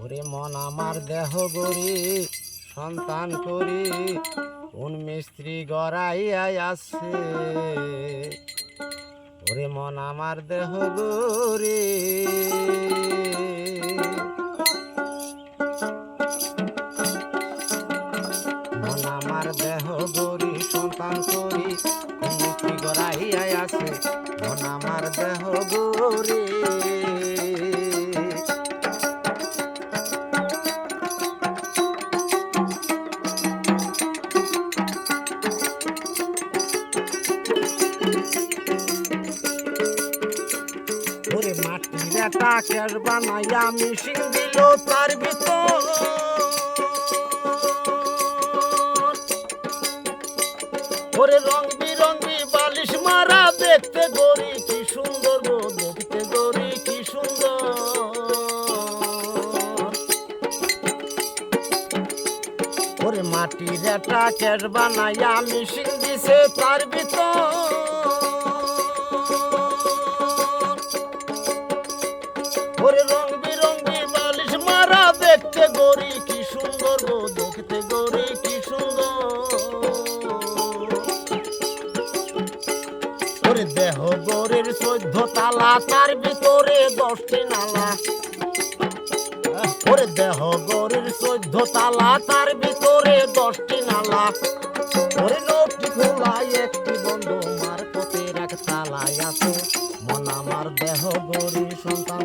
ওরে মন আমার দেহ গরি সন্তান করি, কোন মিস্ত্রি গড়াইয়াই আছে ওরে মন আমার দেহ গরি মন আমার দেহ গরি সন্তান করি, কোন মিস্ত্রি গড়াইয়াই আছে মন আমার দেহ গরি মাটির একটা ক্যাশ বানাইয়া মিশিং দিল তার ভিতর। ওরে রং বিরঙ্গি বালিশ মারা দেখতে গরি, কি সুন্দর গো, দেখতে গরি, কি সুন্দর। ওরে মাটির একটা ক্যাশ বানাইয়া মিশিং দিছে তার ভিতর। ওরে রং বিরঙ্গি বালিশ মারা দেখতে গরি, কি সুন্দর গো, দেখতে গরি, কি সুন্দর। ওরে দেহ গরির চোদ্দ তালা, তার ভিতরে দশটি নালা। ওরে দেহ গরির চোদ্দ তালা, তার ভিতরে দশটি নালা। ওরে নটি খোলাই একটি বন্ধ, মার পথের এক তালায় আছে। মন আমার দেহ গরি সন্তান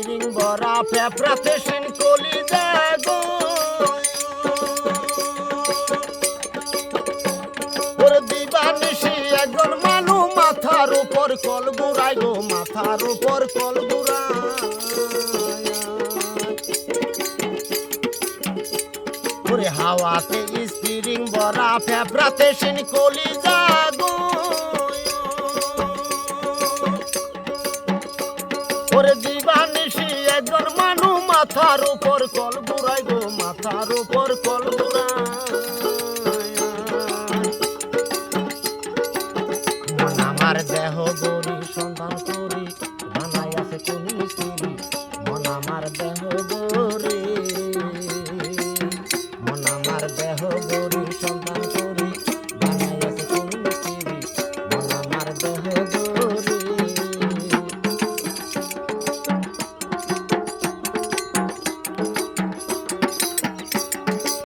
স্টিরিং বরা ফেফড়াতে সিন কলি জাগো ওরে দিবানিসি একজন মানু, মাথার উপর কল বুড়াই গো, মাথার উপর কল বুড়াই ওরে হাওয়াতে স্টিরিং বরা ফেফড়াতে সিন কলি জীবানিসি একজন মানু মাথার উপর কল বুড়াই গো মাথার উপর কল বুড়াই আমার দেহ গরি সন্তান করি